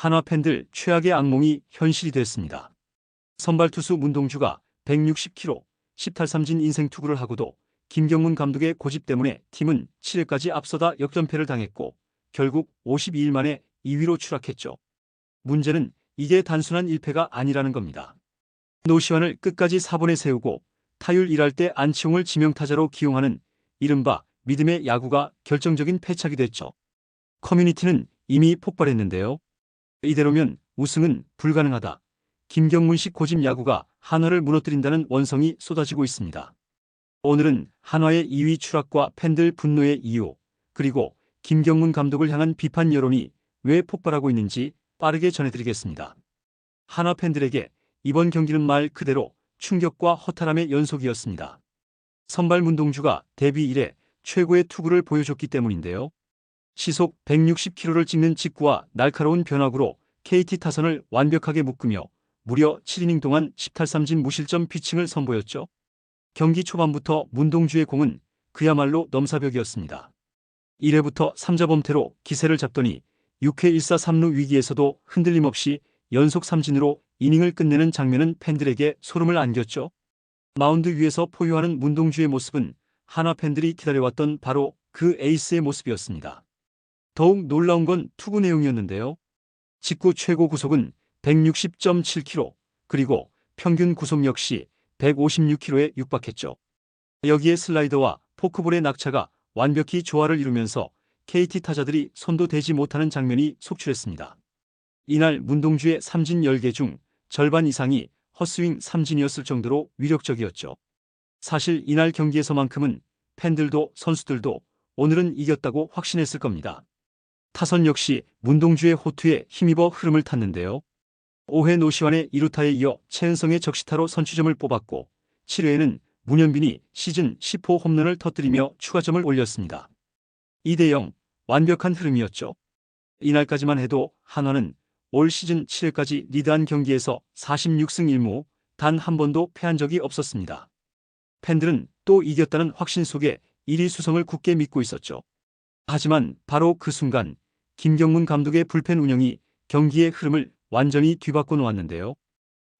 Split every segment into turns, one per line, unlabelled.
한화 팬들 최악의 악몽이 현실이 됐습니다. 선발 투수 문동주가 160km 10탈삼진 인생 투구를 하고도 김경문 감독의 고집 때문에 팀은 7회까지 앞서다 역전패를 당했고 결국 52일 만에 2위로 추락했죠. 문제는 이게 단순한 1패가 아니라는 겁니다. 노시환을 끝까지 4번에 세우고 타율 1할 때 안치홍을 지명타자로 기용하는 이른바 믿음의 야구가 결정적인 패착이 됐죠. 커뮤니티는 이미 폭발했는데요. 이대로면 우승은 불가능하다. 김경문식 고집 야구가 한화를 무너뜨린다는 원성이 쏟아지고 있습니다. 오늘은 한화의 2위 추락과 팬들 분노의 이유, 그리고 김경문 감독을 향한 비판 여론이 왜 폭발하고 있는지 빠르게 전해드리겠습니다. 한화 팬들에게 이번 경기는 말 그대로 충격과 허탈함의 연속이었습니다. 선발 문동주가 데뷔 이래 최고의 투구를 보여줬기 때문인데요. 시속 160km를 찍는 직구와 날카로운 변화구로 KT 타선을 완벽하게 묶으며 무려 7이닝 동안 10탈삼진 무실점 피칭을 선보였죠. 경기 초반부터 문동주의 공은 그야말로 넘사벽이었습니다. 1회부터 3자 범퇴로 기세를 잡더니 6회 1사 3루 위기에서도 흔들림 없이 연속 삼진으로 이닝을 끝내는 장면은 팬들에게 소름을 안겼죠. 마운드 위에서 포효하는 문동주의 모습은 한화 팬들이 기다려왔던 바로 그 에이스의 모습이었습니다. 더욱 놀라운 건 투구 내용이었는데요. 직구 최고 구속은 160.7km, 그리고 평균 구속 역시 156km에 육박했죠. 여기에 슬라이더와 포크볼의 낙차가 완벽히 조화를 이루면서 KT 타자들이 손도 대지 못하는 장면이 속출했습니다. 이날 문동주의 삼진 10개 중 절반 이상이 헛스윙 삼진이었을 정도로 위력적이었죠. 사실 이날 경기에서만큼은 팬들도 선수들도 오늘은 이겼다고 확신했을 겁니다. 타선 역시 문동주의 호투에 힘입어 흐름을 탔는데요. 5회 노시환의 2루타에 이어 최은성의 적시타로 선취점을 뽑았고 7회에는 문현빈이 시즌 10호 홈런을 터뜨리며 추가점을 올렸습니다. 2대0 완벽한 흐름이었죠. 이날까지만 해도 한화는 올 시즌 7회까지 리드한 경기에서 46승 1무 단 한 번도 패한 적이 없었습니다. 팬들은 또 이겼다는 확신 속에 1위 수성을 굳게 믿고 있었죠. 하지만 바로 그 순간 김경문 감독의 불펜 운영이 경기의 흐름을 완전히 뒤바꿔 놓았는데요.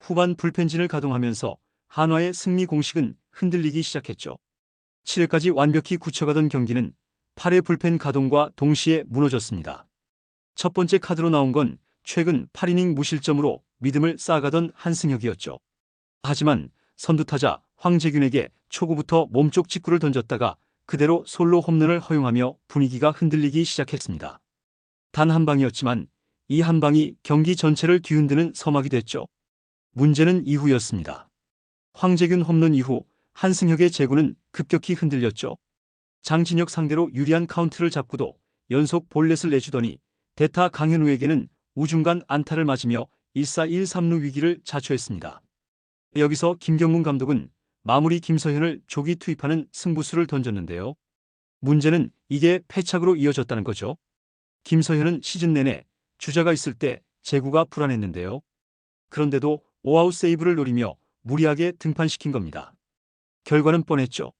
후반 불펜진을 가동하면서 한화의 승리 공식은 흔들리기 시작했죠. 7회까지 완벽히 굳혀가던 경기는 8회 불펜 가동과 동시에 무너졌습니다. 첫 번째 카드로 나온 건 최근 8이닝 무실점으로 믿음을 쌓아가던 한승혁이었죠. 하지만 선두타자 황재균에게 초구부터 몸쪽 직구를 던졌다가 그대로 솔로 홈런을 허용하며 분위기가 흔들리기 시작했습니다. 단 한 방이었지만 이 한 방이 경기 전체를 뒤흔드는 서막이 됐죠. 문제는 이후였습니다. 황재균 홈런 이후 한승혁의 제구는 급격히 흔들렸죠. 장진혁 상대로 유리한 카운트를 잡고도 연속 볼넷을 내주더니 대타 강현우에게는 우중간 안타를 맞으며 1사 1, 3루 위기를 자초했습니다. 여기서 김경문 감독은 마무리 김서현을 조기 투입하는 승부수를 던졌는데요. 문제는 이게 패착으로 이어졌다는 거죠. 김서현은 시즌 내내 주자가 있을 때 제구가 불안했는데요. 그런데도 오아웃 세이브를 노리며 무리하게 등판시킨 겁니다. 결과는 뻔했죠.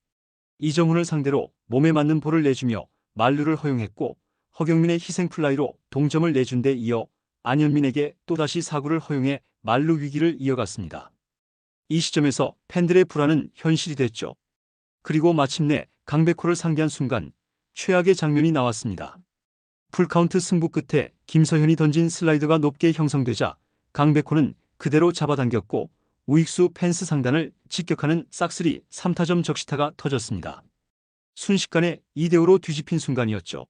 이정훈을 상대로 몸에 맞는 볼을 내주며 만루를 허용했고 허경민의 희생플라이로 동점을 내준 데 이어 안현민에게 또다시 사구를 허용해 만루 위기를 이어갔습니다. 이 시점에서 팬들의 불안은 현실이 됐죠. 그리고 마침내 강백호를 상대한 순간 최악의 장면이 나왔습니다. 풀카운트 승부 끝에 김서현이 던진 슬라이더가 높게 형성되자 강백호는 그대로 잡아당겼고 우익수 펜스 상단을 직격하는 싹쓸이 3타점 적시타가 터졌습니다. 순식간에 2대5로 뒤집힌 순간이었죠.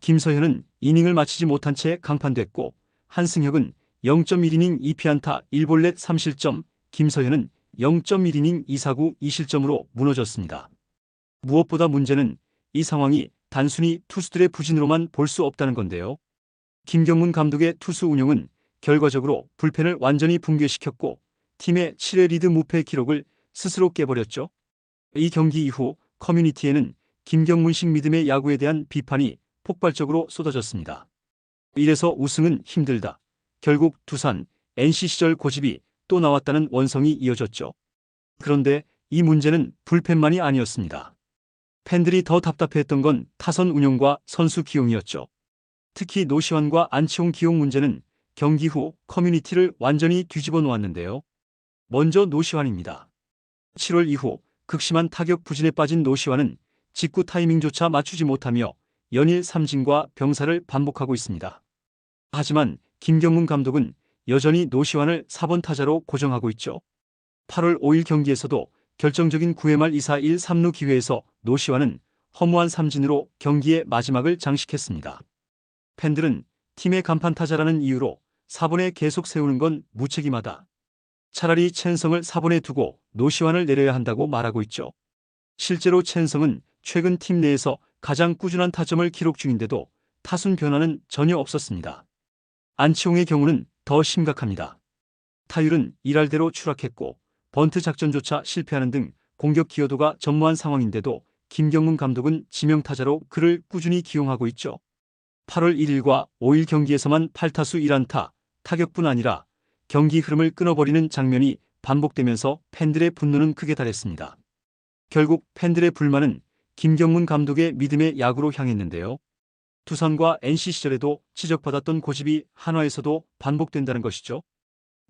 김서현은 이닝을 마치지 못한 채 강판됐고 한승혁은 0.1이닝 2피안타 1볼넷 3실점, 김서현은 0.1이닝 2사구 2실점으로 무너졌습니다. 무엇보다 문제는 이 상황이 단순히 투수들의 부진으로만 볼 수 없다는 건데요. 김경문 감독의 투수 운영은 결과적으로 불펜을 완전히 붕괴시켰고 팀의 7회 리드 무패 기록을 스스로 깨버렸죠. 이 경기 이후 커뮤니티에는 김경문식 믿음의 야구에 대한 비판이 폭발적으로 쏟아졌습니다. 이래서 우승은 힘들다. 결국 두산, NC 시절 고집이 또 나왔다는 원성이 이어졌죠. 그런데 이 문제는 불펜만이 아니었습니다. 팬들이 더 답답해했던 건 타선 운영과 선수 기용이었죠. 특히 노시환과 안치홍 기용 문제는 경기 후 커뮤니티를 완전히 뒤집어 놓았는데요. 먼저 노시환입니다. 7월 이후 극심한 타격 부진에 빠진 노시환은 직구 타이밍조차 맞추지 못하며 연일 삼진과 병사를 반복하고 있습니다. 하지만 김경문 감독은 여전히 노시환을 4번 타자로 고정하고 있죠. 8월 5일 경기에서도 결정적인 9회 말 2사 1 3루 기회에서 노시환은 허무한 삼진으로 경기의 마지막을 장식했습니다. 팬들은 팀의 간판 타자라는 이유로 4번에 계속 세우는 건 무책임하다. 차라리 첸성을 4번에 두고 노시환을 내려야 한다고 말하고 있죠. 실제로 첸성은 최근 팀 내에서 가장 꾸준한 타점을 기록 중인데도 타순 변화는 전혀 없었습니다. 안치홍의 경우는 더 심각합니다. 타율은 일할대로 추락했고 번트 작전조차 실패하는 등 공격 기여도가 전무한 상황인데도 김경문 감독은 지명타자로 그를 꾸준히 기용하고 있죠. 8월 1일과 5일 경기에서만 8타수 1안타, 타격뿐 아니라 경기 흐름을 끊어버리는 장면이 반복되면서 팬들의 분노는 크게 달했습니다. 결국 팬들의 불만은 김경문 감독의 믿음의 야구로 향했는데요. 두산과 NC 시절에도 지적받았던 고집이 한화에서도 반복된다는 것이죠.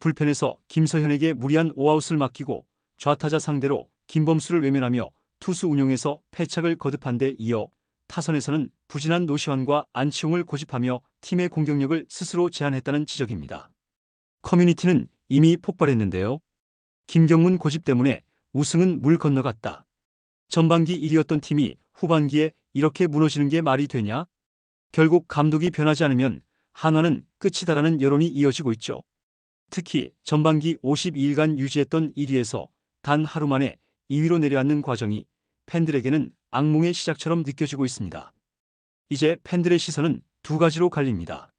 불펜에서 김서현에게 무리한 오아웃을 맡기고 좌타자 상대로 김범수를 외면하며 투수 운용에서 패착을 거듭한 데 이어 타선에서는 부진한 노시환과 안치홍을 고집하며 팀의 공격력을 스스로 제한했다는 지적입니다. 커뮤니티는 이미 폭발했는데요. 김경문 고집 때문에 우승은 물 건너갔다. 전반기 1위였던 팀이 후반기에 이렇게 무너지는 게 말이 되냐? 결국 감독이 변하지 않으면 한화는 끝이다라는 여론이 이어지고 있죠. 특히 전반기 52일간 유지했던 1위에서 단 하루 만에 2위로 내려앉는 과정이 팬들에게는 악몽의 시작처럼 느껴지고 있습니다. 이제 팬들의 시선은 두 가지로 갈립니다.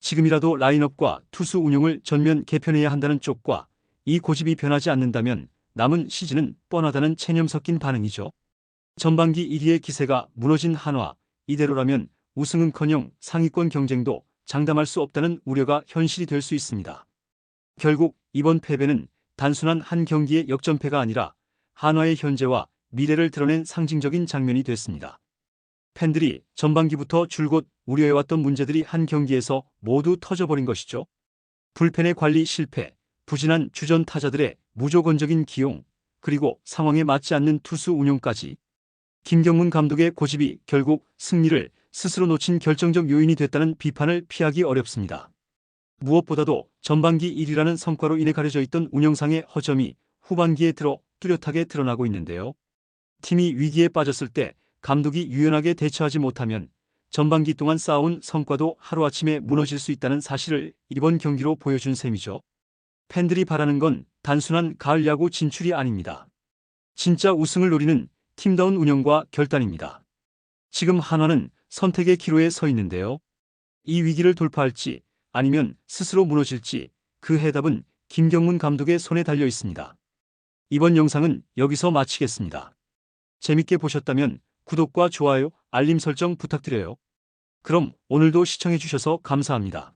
지금이라도 라인업과 투수 운용을 전면 개편해야 한다는 쪽과 이 고집이 변하지 않는다면 남은 시즌은 뻔하다는 체념 섞인 반응이죠. 전반기 1위의 기세가 무너진 한화, 이대로라면 우승은커녕 상위권 경쟁도 장담할 수 없다는 우려가 현실이 될 수 있습니다. 결국 이번 패배는 단순한 한 경기의 역전패가 아니라 한화의 현재와 미래를 드러낸 상징적인 장면이 됐습니다. 팬들이 전반기부터 줄곧 우려해왔던 문제들이 한 경기에서 모두 터져버린 것이죠. 불펜의 관리 실패, 부진한 주전 타자들의 무조건적인 기용, 그리고 상황에 맞지 않는 투수 운용까지 김경문 감독의 고집이 결국 승리를 스스로 놓친 결정적 요인이 됐다는 비판을 피하기 어렵습니다. 무엇보다도 전반기 1위라는 성과로 인해 가려져 있던 운영상의 허점이 후반기에 들어 뚜렷하게 드러나고 있는데요. 팀이 위기에 빠졌을 때 감독이 유연하게 대처하지 못하면 전반기 동안 쌓아온 성과도 하루아침에 무너질 수 있다는 사실을 이번 경기로 보여준 셈이죠. 팬들이 바라는 건 단순한 가을 야구 진출이 아닙니다. 진짜 우승을 노리는 팀다운 운영과 결단입니다. 지금 한화는 선택의 기로에 서 있는데요. 이 위기를 돌파할지 아니면 스스로 무너질지 그 해답은 김경문 감독의 손에 달려 있습니다. 이번 영상은 여기서 마치겠습니다. 재밌게 보셨다면 구독과 좋아요, 알림 설정 부탁드려요. 그럼 오늘도 시청해주셔서 감사합니다.